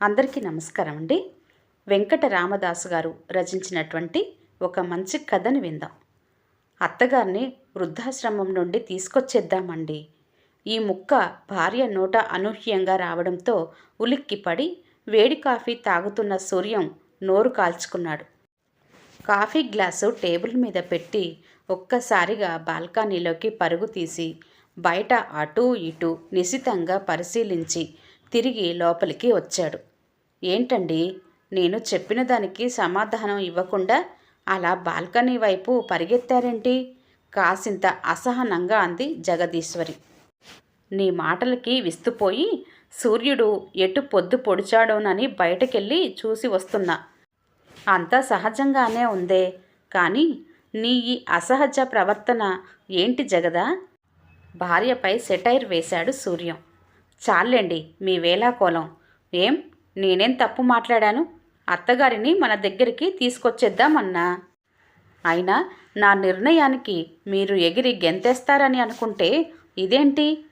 అందరికీ నమస్కారం అండి. వెంకట రామదాసు గారు రచించినటువంటి ఒక మంచి కథని విందాం. అత్తగారిని వృద్ధాశ్రమం నుండి తీసుకొచ్చేద్దామండి. ఈ ముక్క భార్య నోట అనూహ్యంగా రావడంతో ఉలిక్కిపడి వేడి కాఫీ తాగుతున్న సూర్యం నోరు కాల్చుకున్నాడు. కాఫీ గ్లాసు టేబుల్ మీద పెట్టి ఒక్కసారిగా బాల్కనీలోకి పరుగు తీసి బయట అటూ ఇటూ నిశితంగా పరిశీలించి తిరిగి లోపలికి వచ్చాడు. ఏంటండి? నేను చెప్పిన దానికి సమాధానం ఇవ్వకుండా అలా బాల్కనీ వైపు పరిగెత్తారేంటి? కాసింత అసహనంగా అంది జగదీశ్వరి. నీ మాటలకి విస్తుపోయి సూర్యుడు ఎటు పొద్దు పొడిచాడోనని బయటకెళ్ళి చూసి వస్తున్నా. అంతా సహజంగానే ఉందే. కానీ నీ ఈ అసహజ ప్రవర్తన ఏంటి జగదా? భార్యపై సెటైర్ వేశాడు సూర్యం. చాలండి మీ వేలాకోలం ఏం? నేనేం తప్పు మాట్లాడాను? అత్తగారిని మన దగ్గరికి తీసుకొచ్చేద్దామన్నా. అయినా నా నిర్ణయానికి మీరు ఎగిరి గెంతేస్తారని అనుకుంటే ఇదేంటి?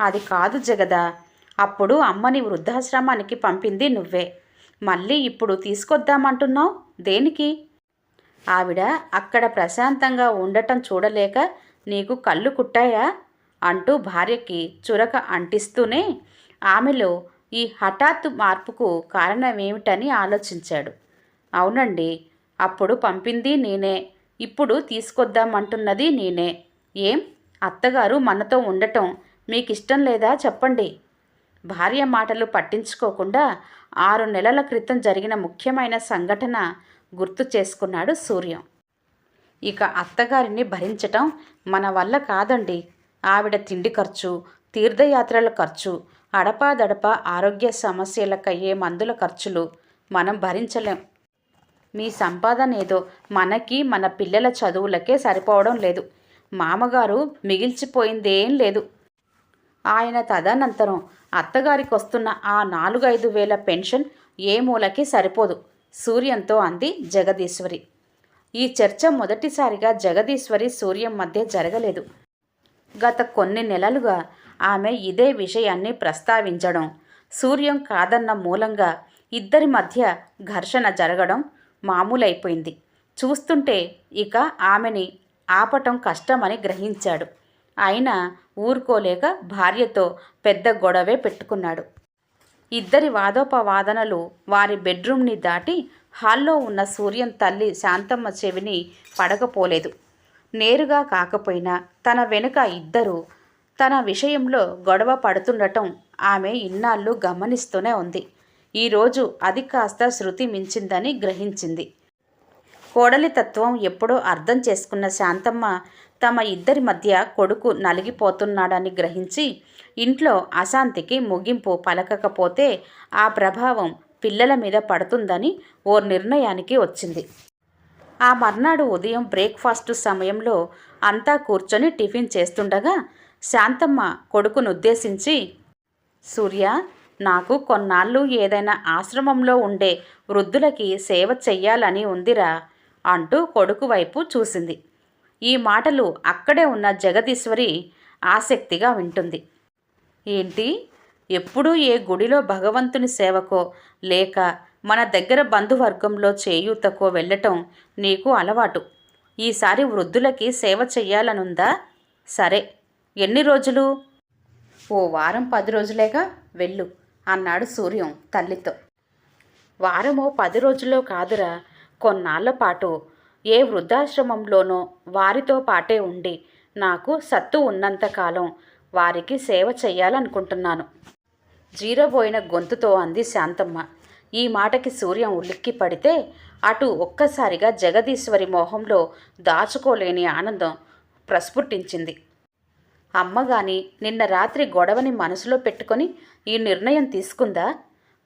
అది కాదు జగదా. అప్పుడు అమ్మని వృద్ధాశ్రమానికి పంపింది నువ్వే. మళ్ళీ ఇప్పుడు తీసుకొద్దామంటున్నావు? దేనికి? ఆవిడ అక్కడ ప్రశాంతంగా ఉండటం చూడలేక నీకు కళ్ళు కుట్టాయా? అంటూ భార్యకి చురక అంటిస్తూనే ఆమెలో ఈ హఠాత్తు మార్పుకు కారణమేమిటని ఆలోచించాడు. అవునండి అప్పుడు పంపింది నేనే. ఇప్పుడు తీసుకొద్దామంటున్నది నేనే. ఏం? అత్తగారు మనతో ఉండటం మీకు ఇష్టం లేదా చెప్పండి. భార్య మాటలు పట్టించుకోకుండా ఆరు నెలల క్రితం జరిగిన ముఖ్యమైన సంఘటన గుర్తు చేసుకున్నాడు సూర్యం. ఇక అత్తగారిని భరించటం మన వల్ల కాదండి. ఆవిడ తిండి ఖర్చు తీర్థయాత్రల ఖర్చు అడపాదడప ఆరోగ్య సమస్యలకయ్యే మందుల ఖర్చులు మనం భరించలేం. మీ సంపాదన ఏదో మనకి మన పిల్లల చదువులకే సరిపోవడం లేదు. మామగారు మిగిల్చిపోయిందేం లేదు. ఆయన తదనంతరం అత్తగారికి వస్తున్న ఆ నాలుగైదు వేల పెన్షన్ ఏ మూలకి సరిపోదు సూర్యంతో అంది జగదీశ్వరి. ఈ చర్చ మొదటిసారిగా జగదీశ్వరి సూర్యం మధ్య జరగలేదు. గత కొన్ని నెలలుగా ఆమె ఇదే విషయాన్ని ప్రస్తావించడం సూర్యం కాదన్న మూలంగా ఇద్దరి మధ్య ఘర్షణ జరగడం మామూలైపోయింది. చూస్తుంటే ఇక ఆమెని ఆపటం కష్టమని గ్రహించాడు. అయినా ఊరుకోలేక భార్యతో పెద్ద గొడవే పెట్టుకున్నాడు. ఇద్దరి వాదోపవాదనలు వారి బెడ్రూమ్ని దాటి హాల్లో ఉన్న సూర్యం తల్లి శాంతమ్మ చెవిని పడకపోలేదు. నేరుగా కాకపోయినా తన వెనుక ఇద్దరు తన విషయంలో గొడవ పడుతుండటం ఆమె ఇన్నాళ్ళు గమనిస్తూనే ఉంది. ఈరోజు అది కాస్త శృతి మించిందని గ్రహించింది. కోడలి తత్వం ఎప్పుడో అర్థం చేసుకున్న శాంతమ్మ తమ ఇద్దరి మధ్య కొడుకు నలిగిపోతున్నాడని గ్రహించి ఇంట్లో అశాంతికి ముగింపు పలకకపోతే ఆ ప్రభావం పిల్లల మీద పడుతుందని ఓ నిర్ణయానికి వచ్చింది. ఆ మర్నాడు ఉదయం బ్రేక్ఫాస్ట్ సమయంలో అంతా కూర్చొని టిఫిన్ చేస్తుండగా శాంతమ్మ కొడుకును ఉద్దేశించి సూర్య నాకు కొన్నాళ్ళు ఏదైనా ఆశ్రమంలో ఉండే వృద్ధులకి సేవ చెయ్యాలని ఉందిరా అంటూ కొడుకు వైపు చూసింది. ఈ మాటలు అక్కడే ఉన్న జగదీశ్వరి ఆసక్తిగా వింటుంది. ఏంటి? ఎప్పుడూ ఏ గుడిలో భగవంతుని సేవకో లేక మన దగ్గర బంధువర్గంలో చేయూతకో వెళ్ళటం నీకు అలవాటు. ఈసారి వృద్ధులకి సేవ చెయ్యాలనుందా? సరే ఎన్ని రోజులు? ఓ వారం పది రోజులేగా వెళ్ళు అన్నాడు సూర్యం తల్లితో. వారమో పది రోజుల్లో కాదురా కొన్నాళ్ళ పాటు ఏ వృద్ధాశ్రమంలోనో వారితో పాటే ఉండి నాకు సత్తు ఉన్నంతకాలం వారికి సేవ చెయ్యాలనుకుంటున్నాను. జీరబోయిన గొంతుతో అంది శాంతమ్మ. ఈ మాటకి సూర్యం ఉలిక్కి పడితే అటు ఒక్కసారిగా జగదీశ్వరి మోహంలో దాచుకోలేని ఆనందం ప్రస్ఫుట్టించింది అమ్మగాని నిన్న రాత్రి గొడవని మనసులో పెట్టుకొని ఈ నిర్ణయం తీసుకుందా?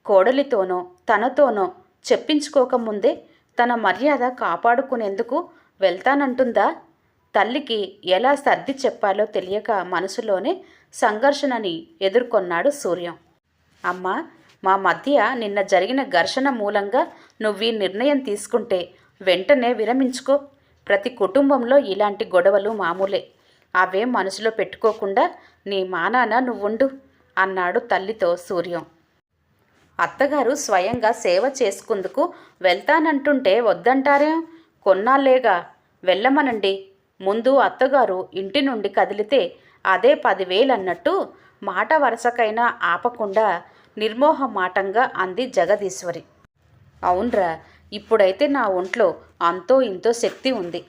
కోడలితోనో తనతోనో చెప్పించుకోకముందే తన మర్యాద కాపాడుకునేందుకు వెళ్తానంటుందా? తల్లికి ఎలా సర్ది చెప్పాలో తెలియక మనసులోనే సంఘర్షణని ఎదుర్కొన్నాడు సూర్యం. అమ్మ మా మధ్య నిన్న జరిగిన ఘర్షణ మూలంగా నువ్వు ఈ నిర్ణయం తీసుకుంటే వెంటనే విరమించుకో. ప్రతి కుటుంబంలో ఇలాంటి గొడవలు మామూలే. అవేం మనసులో పెట్టుకోకుండా నీ మానాన నువ్వుండు అన్నాడు తల్లితో సూర్యం. అత్తగారు స్వయంగా సేవ చేసుకుందుకు వెళ్తానంటుంటే వద్దంటారేం? కొన్నాళ్ళేగా వెళ్ళమనండి. ముందు అత్తగారు ఇంటి నుండి కదిలితే అదే పదివేలు అన్నట్టు మాట వరసకైనా ఆపకుండా నిర్మోహమాటంగా అంది జగదీశ్వరి. అవునరా. ఇప్పుడైతే నా ఒంట్లో అంతో ఇంతో శక్తి ఉంది.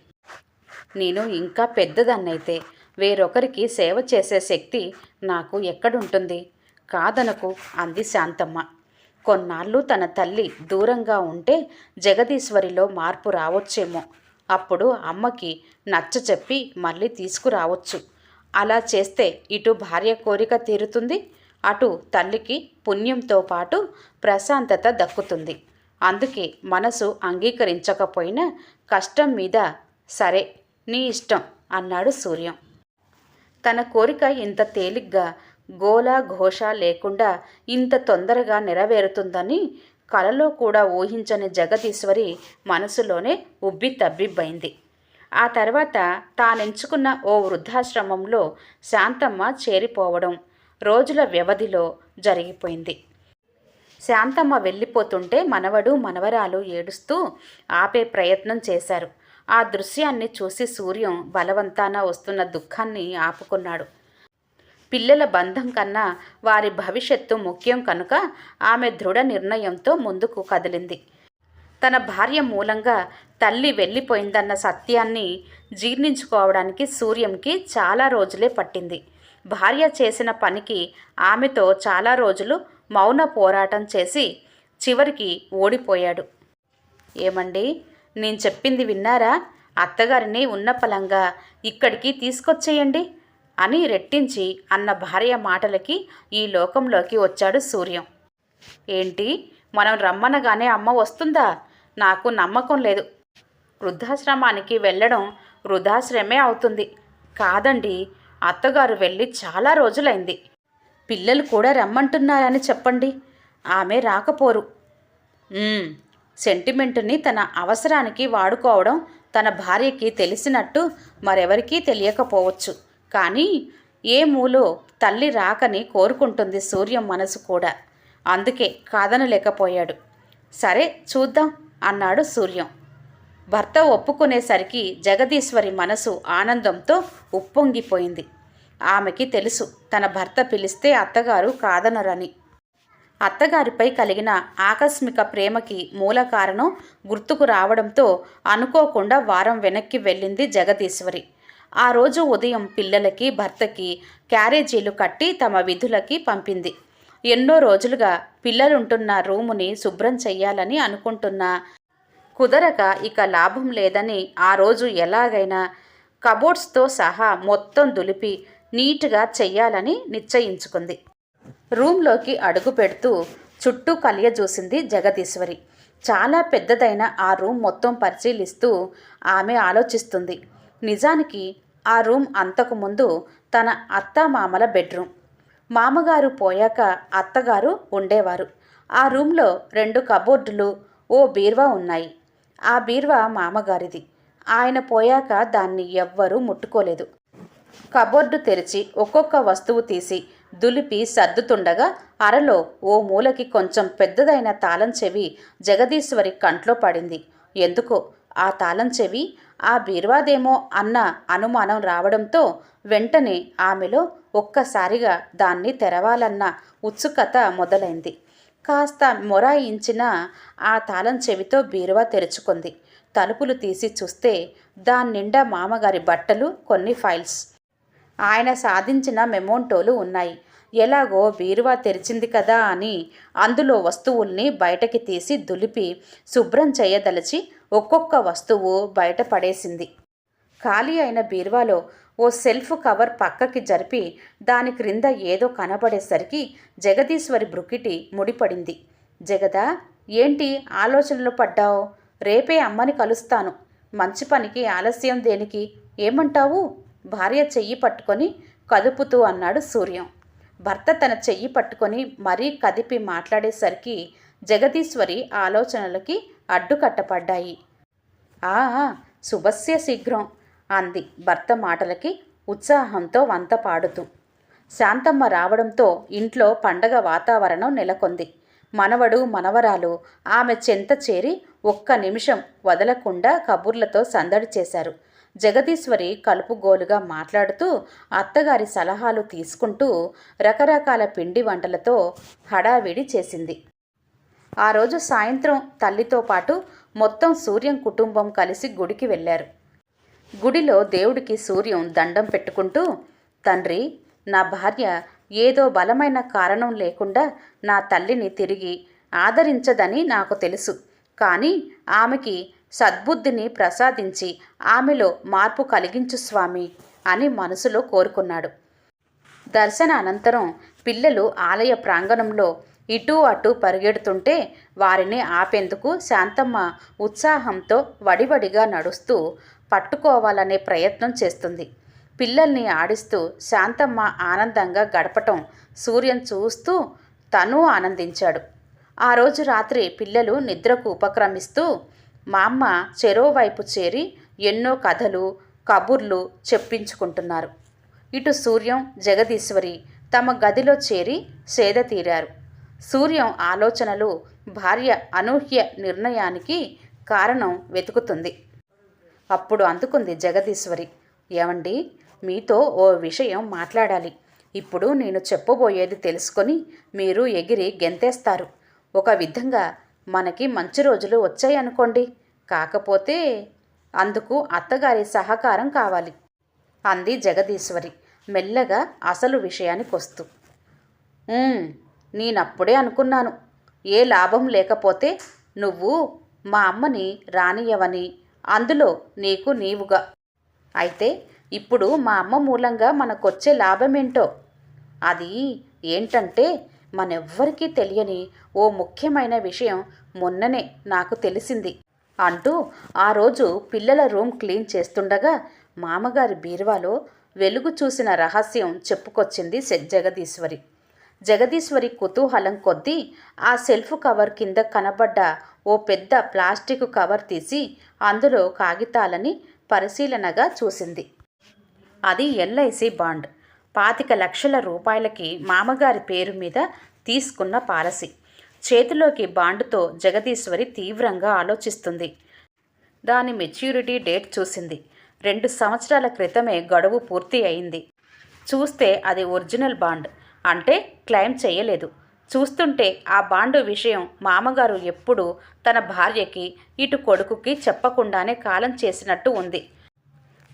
నేను ఇంకా పెద్దదాన్నైతే. వేరొకరికి సేవ చేసే శక్తి నాకు ఎక్కడుంటుంది? కాదనకు అంది శాంతమ్మ. కొన్నాళ్ళు తన తల్లి దూరంగా ఉంటే జగదీశ్వరిలో మార్పు రావచ్చేమో. అప్పుడు అమ్మకి నచ్చ చెప్పి మళ్ళీ తీసుకురావచ్చు. అలా చేస్తే ఇటు భార్య కోరిక తీరుతుంది అటు తల్లికి పుణ్యంతో పాటు ప్రశాంతత దక్కుతుంది. అందుకే మనసు అంగీకరించకపోయినా కష్టం మీద సరే నీ ఇష్టం అన్నాడు సూర్యం. తన కోరిక ఇంత తేలిగ్గా గోలా ఘోష లేకుండా ఇంత తొందరగా నెరవేరుతుందని కలలో కూడా ఊహించని జగదీశ్వరి మనసులోనే ఉబ్బి తబ్బిబ్బైంది. ఆ తర్వాత తానెంచుకున్న ఓ వృద్ధాశ్రమంలో శాంతమ్మ చేరిపోవడం రోజుల వ్యవధిలో జరిగిపోయింది. శాంతమ్మ వెళ్ళిపోతుంటే మనవడు మనవరాలు ఏడుస్తూ ఆపే ప్రయత్నం చేశారు. ఆ దృశ్యాన్ని చూసి సూర్యం బలవంతాన వస్తున్న దుఃఖాన్ని ఆపుకున్నాడు. పిల్లల బంధం కన్నా వారి భవిష్యత్తు ముఖ్యం కనుక ఆమె దృఢ నిర్ణయంతో ముందుకు కదిలింది. తన భార్య మూలంగా తల్లి వెళ్ళిపోయిందన్న సత్యాన్ని జీర్ణించుకోవడానికి సూర్యంకి చాలా రోజులే పట్టింది. భార్య చేసిన పనికి ఆమెతో చాలా రోజులు మౌన పోరాటం చేసి చివరికి ఓడిపోయాడు. ఏమండి? నేను చెప్పింది విన్నారా? అత్తగారిని ఉన్న పలంగా ఇక్కడికి తీసుకొచ్చేయండి అని రెట్టించి అన్న భార్య మాటలకి ఈ లోకంలోకి వచ్చాడు సూర్యం. ఏంటి? మనం రమ్మనగానే అమ్మ వస్తుందా? నాకు నమ్మకం లేదు. వృద్ధాశ్రమానికి వెళ్ళడం వృద్ధాశ్రమే అవుతుంది. కాదండి అత్తగారు వెళ్ళి చాలా రోజులైంది. పిల్లలు కూడా రమ్మంటున్నారని చెప్పండి. ఆమె రాకపోరు. సెంటిమెంటుని తన అవసరానికి వాడుకోవడం తన భార్యకి తెలిసినట్టు మరెవరికీ తెలియకపోవచ్చు. కానీ ఏ మూలో తల్లి రాకని కోరుకుంటుంది సూర్యం మనసు కూడా. అందుకే కాదనలేకపోయాడు. సరే చూద్దాం అన్నాడు సూర్యం. భర్త ఒప్పుకునేసరికి జగదీశ్వరి మనసు ఆనందంతో ఉప్పొంగిపోయింది. ఆమెకి తెలుసు తన భర్త పిలిస్తే అత్తగారు కాదనరని. అత్తగారిపై కలిగిన ఆకస్మిక ప్రేమకి మూల కారణం గుర్తుకు రావడంతో అనుకోకుండా వారం వెనక్కి వెళ్ళింది జగదీశ్వరి. ఆ రోజు ఉదయం పిల్లలకి భర్తకి క్యారేజీలు కట్టి తమ విధులకి పంపింది. ఎన్నో రోజులుగా పిల్లలుంటున్న రూముని శుభ్రం చెయ్యాలని అనుకుంటున్నా కుదరక ఇక లాభం లేదని ఆ రోజు ఎలాగైనా కబోర్డ్స్తో సహా మొత్తం దులిపి నీట్గా చెయ్యాలని నిశ్చయించుకుంది. రూమ్లోకి అడుగు పెడుతూ చుట్టూ కలియజూసింది జగదీశ్వరి. చాలా పెద్దదైన ఆ రూమ్ మొత్తం పరిశీలిస్తూ ఆమె ఆలోచిస్తుంది. నిజానికి ఆ రూమ్ అంతకుముందు తన అత్త మామల బెడ్రూమ్. మామగారు పోయాక అత్తగారు ఉండేవారు. ఆ రూమ్లో రెండు కబోర్డులు ఓ బీర్వా ఉన్నాయి. ఆ బీర్వా మామగారిది. ఆయన పోయాక దాన్ని ఎవ్వరూ ముట్టుకోలేదు. కబోర్డు తెరిచి ఒక్కొక్క వస్తువు తీసి దులిపి సర్దుతుండగా అరలో ఓ మూలకి కొంచెం పెద్దదైన తాళం చెవి జగదీశ్వరి కంట్లో పడింది. ఎందుకో ఆ తాళం చెవి ఆ బీర్వాదేమో అన్న అనుమానం రావడంతో వెంటనే ఆమెలో ఒక్కసారిగా దాన్ని తెరవాలన్న ఉత్సుకత మొదలైంది. కాస్త మొరాయించిన ఆ తాళం చెవితో బీరువా తెరుచుకుంది. తలుపులు తీసి చూస్తే దాని నిండా మామగారి బట్టలు కొన్ని ఫైల్స్. ఆయన సాధించిన మెమోంటోలు ఉన్నాయి. ఎలాగో బీరువా తెరిచింది కదా అని అందులో వస్తువుల్ని బయటకి తీసి దులిపి శుభ్రం చేయదలిచి ఒక్కొక్క వస్తువు బయట పడేసింది. ఖాళీ అయిన బీరువాలో ఓ సెల్ఫ్ కవర్ పక్కకి జరిపి దాని క్రింద ఏదో కనబడేసరికి జగదీశ్వరి బ్రుకిటి ముడిపడింది. జగదా ఏంటి ఆలోచనలు పడ్డావు? రేపే అమ్మని కలుస్తాను. మంచి పనికి ఆలస్యం దేనికి? ఏమంటావు? భార్య చెయ్యి పట్టుకొని కదుపుతూ అన్నాడు సూర్యం. భర్త తన చెయ్యి పట్టుకొని మరీ కదిపి మాట్లాడేసరికి జగదీశ్వరి ఆలోచనలకి అడ్డుకట్టపడ్డాయి. ఆ శుభస్య శీఘ్రం అంది భర్త మాటలకి ఉత్సాహంతో వంత పాడుతూ. శాంతమ్మ రావడంతో ఇంట్లో పండగ వాతావరణం నెలకొంది. మనవడు మనవరాలు ఆమె చెంత చేరి ఒక్క నిమిషం వదలకుండా కబుర్లతో సందడి చేశారు. జగదీశ్వరి కలుపుగోలుగా మాట్లాడుతూ అత్తగారి సలహాలు తీసుకుంటూ రకరకాల పిండి వంటలతో హడావిడి చేసింది. ఆ రోజు సాయంత్రం తల్లితో పాటు మొత్తం సూర్యం కుటుంబం కలిసి గుడికి వెళ్ళారు. గుడిలో దేవుడికి సూర్యం దండం పెట్టుకుంటూ తండ్రి నా భార్య ఏదో బలమైన కారణం లేకుండా నా తల్లిని తిరిగి ఆదరించదని నాకు తెలుసు. కానీ ఆమెకి సద్బుద్ధిని ప్రసాదించి ఆమెలో మార్పు కలిగించు స్వామి అని మనసులో కోరుకున్నాడు. దర్శన అనంతరం పిల్లలు ఆలయ ప్రాంగణంలో ఇటూ అటూ పరిగెడుతుంటే వారిని ఆపేందుకు శాంతమ్మ ఉత్సాహంతో వడివడిగా నడుస్తూ పట్టుకోవాలనే ప్రయత్నం చేస్తుంది. పిల్లల్ని ఆడిస్తూ శాంతమ్మ ఆనందంగా గడపటం సూర్యం చూస్తూ తను ఆనందించాడు. ఆ రోజు రాత్రి పిల్లలు నిద్రకు ఉపక్రమిస్తూ మా అమ్మ చెరోవైపు చేరి ఎన్నో కథలు కబుర్లు చెప్పించుకుంటున్నారు. ఇటు సూర్యం జగదీశ్వరి తమ గదిలో చేరి సేద తీరారు. సూర్యం ఆలోచనలు భార్య అనూహ్య నిర్ణయానికి కారణం వెతుకుతుంది. అప్పుడు అందుకుంది జగదీశ్వరి ఏమండి మీతో ఓ విషయం మాట్లాడాలి. ఇప్పుడు నేను చెప్పబోయేది తెలుసుకొని మీరు ఎగిరి గెంతేస్తారు. ఒక విధంగా మనకి మంచి రోజులు వచ్చాయనుకోండి. కాకపోతే అందుకు అత్తగారి సహకారం కావాలి. అంది జగదీశ్వరి మెల్లగా అసలు విషయానికొస్తూ నేనప్పుడే అనుకున్నాను. ఏ లాభం లేకపోతే నువ్వు మా అమ్మని రానియవని. అందులో నీకు నీవుగా. అయితే ఇప్పుడు మా అమ్మ మూలంగా మనకొచ్చే లాభమేంటో? అది ఏంటంటే మనెవ్వరికీ తెలియని ఓ ముఖ్యమైన విషయం మొన్ననే నాకు తెలిసింది. అంటూ ఆ రోజు పిల్లల రూమ్ క్లీన్ చేస్తుండగా మామగారి బీరువాలో వెలుగు చూసిన రహస్యం చెప్పుకొచ్చింది జగదీశ్వరి. జగదీశ్వరి కుతూహలం కొద్దీ ఆ సెల్ఫ్ కవర్ కింద కనబడ్డ ఓ పెద్ద ప్లాస్టిక్ కవర్ తీసి అందులో కాగితాలని పరిశీలనగా చూసింది. అది ఎల్ఐసి బాండ్. పాతిక లక్షల రూపాయలకి మామగారి పేరు మీద తీసుకున్న పాలసీ. చేతిలోకి బాండుతో జగదీశ్వరి తీవ్రంగా ఆలోచిస్తుంది. దాని మెచ్యూరిటీ డేట్ చూసింది. రెండు సంవత్సరాల క్రితమే గడువు పూర్తి అయింది. చూస్తే అది ఒరిజినల్ బాండ్. అంటే క్లెయిమ్ చేయలేదు. చూస్తుంటే ఆ బాండు విషయం మామగారు ఎప్పుడూ తన భార్యకి ఇటు కొడుకుకి చెప్పకుండానే కాలం చేసినట్టు ఉంది.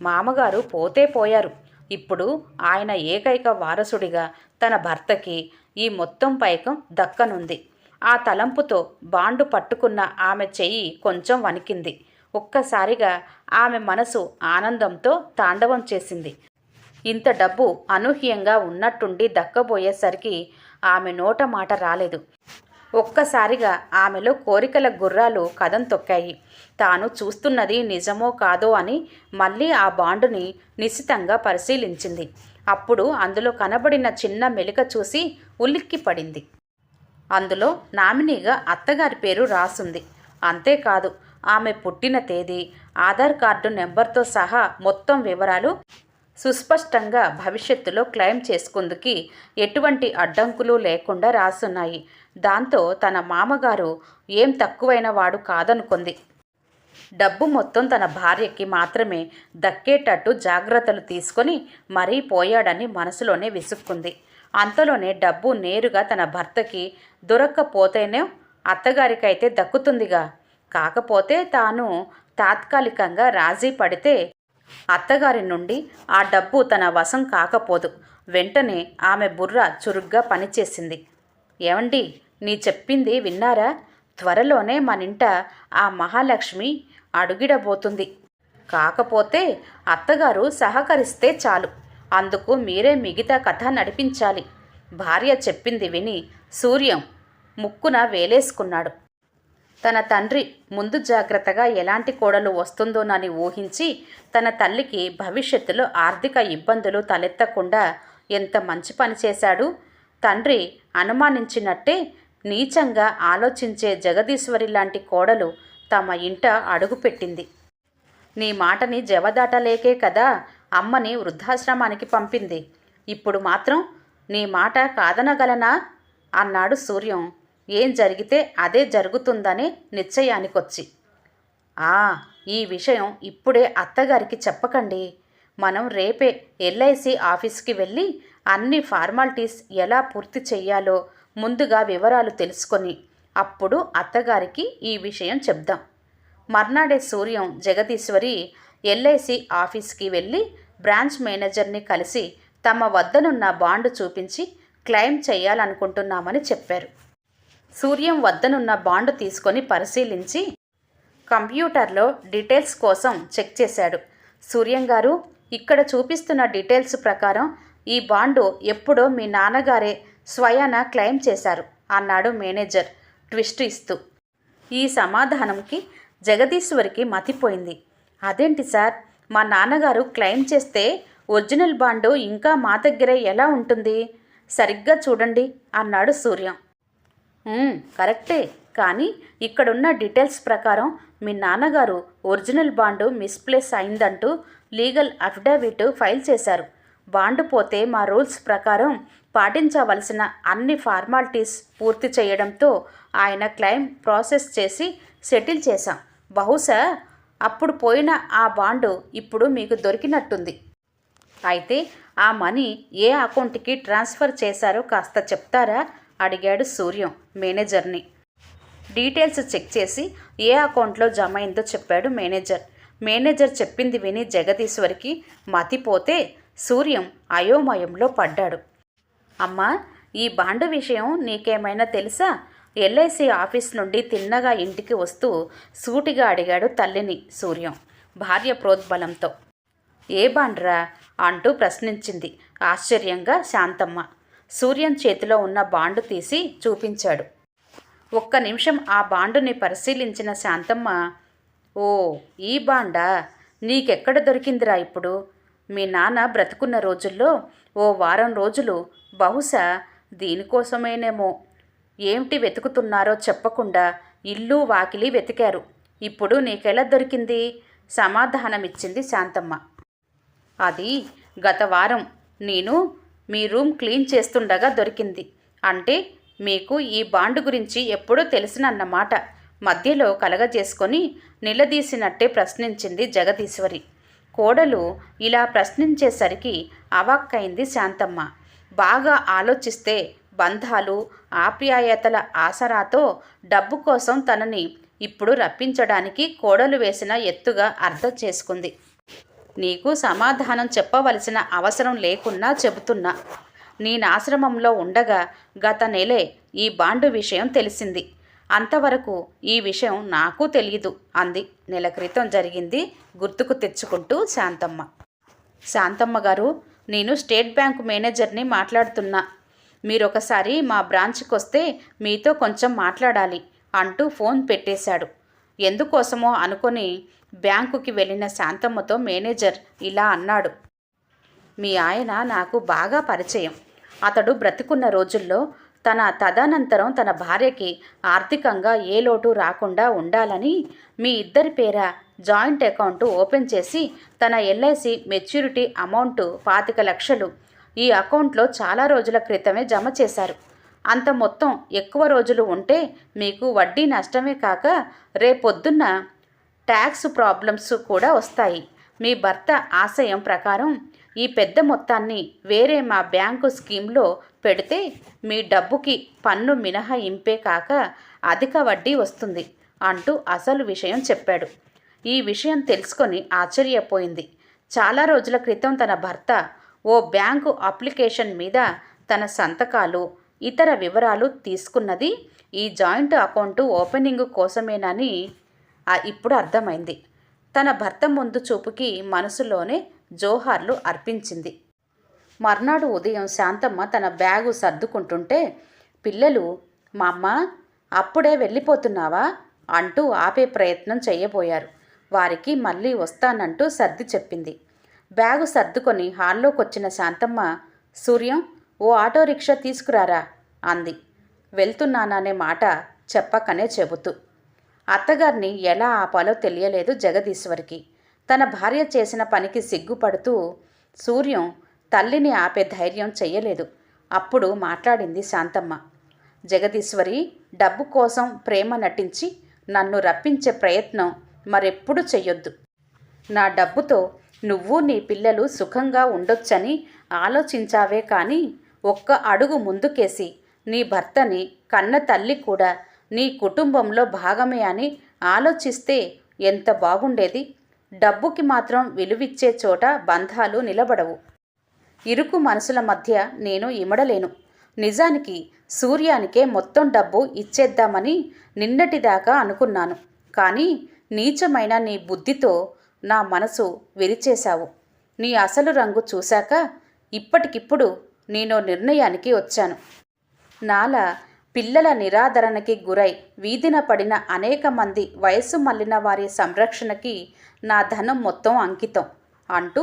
మామగారు పోతే పోయారు. ఇప్పుడు ఆయన ఏకైక వారసుడిగా తన భర్తకి ఈ మొత్తం పైకం దక్కనుంది. ఆ తలంపుతో బాండు పట్టుకున్న ఆమె చెయ్యి కొంచెం వణికింది. ఒక్కసారిగా ఆమె మనసు ఆనందంతో తాండవం చేసింది. ఇంత డబ్బు అనూహ్యంగా ఉన్నట్టుండి దక్కబోయేసరికి ఆమె నోట మాట రాలేదు. ఒక్కసారిగా ఆమెలో కోరికల గుర్రాలు కథం తొక్కాయి. తాను చూస్తున్నది నిజమో కాదో అని మళ్ళీ ఆ బాండుని నిశితంగా పరిశీలించింది. అప్పుడు అందులో కనబడిన చిన్న మెలిక చూసి ఉలిక్కి పడింది. అందులో నామినీగా అత్తగారి పేరు రాసుంది. అంతేకాదు ఆమె పుట్టిన తేదీ ఆధార్ కార్డు నెంబర్తో సహా మొత్తం వివరాలు సుస్పష్టంగా భవిష్యత్తులో క్లెయిమ్ చేసుకుందుకి ఎటువంటి అడ్డంకులు లేకుండా రాసున్నాయి. దాంతో తన మామగారు ఏం తక్కువైన వాడు కాదనుకుంది. డబ్బు మొత్తం తన భార్యకి మాత్రమే దక్కేటట్టు జాగ్రత్తలు తీసుకొని మరీ పోయాడని మనసులోనే విసుక్కుంది. అంతలోనే డబ్బు నేరుగా తన భర్తకి దొరక్కపోతేనే అత్తగారికైతే దక్కుతుందిగా. కాకపోతే తాను తాత్కాలికంగా రాజీ పడితే అత్తగారి నుండి ఆ డబ్బు తన వశం కాకపోదు. వెంటనే ఆమె బుర్ర చురుగ్గా పనిచేసింది. ఏమండి నీ చెప్పింది విన్నారా? త్వరలోనే మనింట ఆ మహాలక్ష్మి అడుగిడబోతుంది. కాకపోతే అత్తగారు సహకరిస్తే చాలు. అందుకు మీరే మిగతా కథ నడిపించాలి. భార్య చెప్పింది విని సూర్యం ముక్కున వేలేసుకున్నాడు. తన తండ్రి ముందు జాగ్రత్తగా ఎలాంటి కోడలు వస్తుందోనని ఊహించి తన తల్లికి భవిష్యత్తులో ఆర్థిక ఇబ్బందులు తలెత్తకుండా ఎంత మంచి పని చేశాడు? తండ్రి అనుమానించినట్టే నీచంగా ఆలోచించే జగదీశ్వరి లాంటి కోడలు తమ ఇంట అడుగుపెట్టింది. నీ మాటని జవదాటలేకే కదా అమ్మని వృద్ధాశ్రమానికి పంపింది. ఇప్పుడు మాత్రం నీ మాట కాదనగలనా? అన్నాడు సూర్యం. ఏం జరిగితే అదే జరుగుతుందని నిశ్చయానికొచ్చి. ఆ ఈ విషయం ఇప్పుడే అత్తగారికి చెప్పకండి. మనం రేపే ఎల్ఐసి ఆఫీస్కి వెళ్ళి అన్ని ఫార్మాలిటీస్ ఎలా పూర్తి చెయ్యాలో ముందుగా వివరాలు తెలుసుకొని అప్పుడు అత్తగారికి ఈ విషయం చెప్దాం. మర్నాడే సూర్యం జగదీశ్వరి ఎల్ఐసి ఆఫీస్కి వెళ్ళి బ్రాంచ్ మేనేజర్ని కలిసి తమ వద్దనున్న బాండ్ చూపించి క్లెయిమ్ చేయాలనుకుంటున్నామని చెప్పారు. సూర్యం వద్దనున్న బాండు తీసుకొని పరిశీలించి కంప్యూటర్లో డీటెయిల్స్ కోసం చెక్ చేశాడు. సూర్యం గారు ఇక్కడ చూపిస్తున్న డీటెయిల్స్ ప్రకారం ఈ బాండు ఎప్పుడో మీ నాన్నగారే స్వయాన క్లెయిమ్ చేశారు అన్నాడు మేనేజర్ ట్విస్ట్ ఇస్తూ ఈ సమాధానంకి జగదీశ్వరికి మతిపోయింది. అదేంటి సార్? మా నాన్నగారు క్లెయిమ్ చేస్తే ఒరిజినల్ బాండు ఇంకా మా దగ్గరే ఎలా ఉంటుంది? సరిగ్గా చూడండి అన్నాడు సూర్యం. కరెక్టే. కానీ ఇక్కడున్న డీటెయిల్స్ ప్రకారం మీ నాన్నగారు ఒరిజినల్ బాండు మిస్ప్లేస్ అయిందంటూ లీగల్ అఫిడవిట్ ఫైల్ చేశారు. బాండు పోతే మా రూల్స్ ప్రకారం పాటించవలసిన అన్ని ఫార్మాలిటీస్ పూర్తి చేయడంతో ఆయన క్లెయిమ్ ప్రాసెస్ చేసి సెటిల్ చేశాం. బహుశా అప్పుడు పోయిన ఆ బాండు ఇప్పుడు మీకు దొరికినట్టుంది. అయితే ఆ మనీ ఏ అకౌంట్కి ట్రాన్స్ఫర్ చేశారో కాస్త చెప్తారా? అడిగాడు సూర్యం మేనేజర్ని. డీటెయిల్స్ చెక్ చేసి ఏ అకౌంట్లో జమ అయిందో చెప్పాడు మేనేజర్. మేనేజర్ చెప్పింది విని జగదీశ్వరికి మతిపోతే సూర్యం అయోమయంలో పడ్డాడు. అమ్మా ఈ బాండు విషయం నీకేమైనా తెలుసా? ఎల్ఐసి ఆఫీస్ నుండి తిన్నగా ఇంటికి వస్తూ సూటిగా అడిగాడు తల్లిని సూర్యం భార్య ప్రోద్బలంతో. ఏ బాండ్రా? అంటూ ప్రశ్నించింది ఆశ్చర్యంగా శాంతమ్మ. సూర్యం చేతిలో ఉన్న బాండు తీసి చూపించాడు. ఒక్క నిమిషం ఆ బాండుని పరిశీలించిన శాంతమ్మ ఓ ఈ బాండా? నీకెక్కడ దొరికిందిరా ఇప్పుడు? మీ నాన్న బ్రతుకున్న రోజుల్లో ఓ వారం రోజులు బహుశా దీనికోసమేనేమో. ఏమిటి వెతుకుతున్నారో చెప్పకుండా ఇల్లు వాకిలి వెతికారు. ఇప్పుడు నీకెలా దొరికింది? సమాధానమిచ్చింది శాంతమ్మ. అది గత వారం నేను మీ రూమ్ క్లీన్ చేస్తుండగా దొరికింది. అంటే మీకు ఈ బాండ్ గురించి ఎప్పుడో తెలిసినన్నమాట. మధ్యలో కలగజేసుకొని నిలదీసినట్టే ప్రశ్నించింది జగదీశ్వరి. కోడలు ఇలా ప్రశ్నించేసరికి అవాక్కైంది శాంతమ్మ. బాగా ఆలోచిస్తే బంధాలు ఆప్యాయతల ఆసరాతో డబ్బు కోసం తనని ఇప్పుడు రప్పించడానికి కోడలు వేసిన ఎత్తుగా అర్థం చేసుకుంది. నీకు సమాధానం చెప్పవలసిన అవసరం లేకున్నా చెబుతున్నా. నేనాశ్రమంలో ఉండగా గత నెలే ఈ బాండు విషయం తెలిసింది. అంతవరకు ఈ విషయం నాకు తెలియదు అంది. నెల క్రితం జరిగింది గుర్తుకు తెచ్చుకుంటూ శాంతమ్మ. శాంతమ్మ గారు నేను స్టేట్ బ్యాంక్ మేనేజర్ని మాట్లాడుతున్నా. మీరొకసారి మా బ్రాంచ్కి వస్తే మీతో కొంచెం మాట్లాడాలి అంటూ ఫోన్ పెట్టేశాడు. ఎందుకోసమో అనుకొని బ్యాంకుకి వెళ్ళిన శాంతమ్మతో మేనేజర్ ఇలా అన్నాడు. మీ ఆయన నాకు బాగా పరిచయం. అతడు బ్రతికున్న రోజుల్లో తన తదనంతరం తన భార్యకి ఆర్థికంగా ఏ లోటు రాకుండా ఉండాలని మీ ఇద్దరి పేర జాయింట్ అకౌంట్ ఓపెన్ చేసి తన ఎల్ఐసి మెచ్యూరిటీ అమౌంట్ పాతిక లక్షలు ఈ అకౌంట్లో చాలా రోజుల క్రితమే జమ చేశారు. అంత మొత్తం ఎక్కువ రోజులు ఉంటే మీకు వడ్డీ నష్టమే కాక రేపొద్దున్న ట్యాక్స్ ప్రాబ్లమ్స్ కూడా వస్తాయి. మీ భర్త ఆశయం ప్రకారం ఈ పెద్ద మొత్తాన్ని వేరే మా బ్యాంకు స్కీమ్లో పెడితే మీ డబ్బుకి పన్ను మినహాయింపే కాక అధిక వడ్డీ వస్తుంది అంటూ అసలు విషయం చెప్పాడు. ఈ విషయం తెలుసుకొని ఆశ్చర్యపోయింది. చాలా రోజుల క్రితం తన భర్త ఓ బ్యాంకు అప్లికేషన్ మీద తన సంతకాలు ఇతర వివరాలు తీసుకున్నది ఈ జాయింట్ అకౌంటు ఓపెనింగ్ కోసమేనని ఇప్పుడు అర్థమైంది. తన భర్త ముందు చూపుకి మనసులోనే జోహార్లు అర్పించింది. మర్నాడు ఉదయం శాంతమ్మ తన బ్యాగు సర్దుకుంటుంటే పిల్లలు మా అమ్మ అప్పుడే వెళ్ళిపోతున్నావా? అంటూ ఆపే ప్రయత్నం చేయబోయారు. వారికి మళ్ళీ వస్తానంటూ సర్ది చెప్పింది. బ్యాగు సర్దుకొని హాల్లోకి వచ్చిన శాంతమ్మ సూర్యం ఓ ఆటో రిక్షా తీసుకురారా? అంది. వెళ్తున్నాననే మాట చెప్పకనే చెబుతూ. అత్తగారిని ఎలా ఆపాలో తెలియలేదు జగదీశ్వరికి. తన భార్య చేసిన పనికి సిగ్గుపడుతూ సూర్యం తల్లిని ఆపే ధైర్యం చెయ్యలేదు. అప్పుడు మాట్లాడింది శాంతమ్మ. జగదీశ్వరి డబ్బు కోసం ప్రేమ నటించి నన్ను రప్పించే ప్రయత్నం మరెప్పుడు చెయ్యొద్దు. నా డబ్బుతో నువ్వు నీ పిల్లలు సుఖంగా ఉండొచ్చని ఆలోచించావే కానీ ఒక్క అడుగు ముందుకేసి నీ భర్తని కన్న తల్లి కూడా నీ కుటుంబంలో భాగమే అని ఆలోచిస్తే ఎంత బాగుండేది? డబ్బుకి మాత్రం విలువిచ్చే చోట బంధాలు నిలబడవు. ఇరుకు మనసుల మధ్య నేను ఇమడలేను. నిజానికి సూర్యానికే మొత్తం డబ్బు ఇచ్చేద్దామని నిన్నటిదాకా అనుకున్నాను. కానీ నీచమైన నీ బుద్ధితో నా మనసు విరిచేశావు. నీ అసలు రంగు చూశాక ఇప్పటికిప్పుడు నేను నిర్ణయానికి వచ్చాను. నాలా పిల్లల నిరాదరణకి గురై వీధిన పడిన అనేక మంది వయసు మళ్ళిన వారి సంరక్షణకి నా ధనం మొత్తం అంకితం అంటూ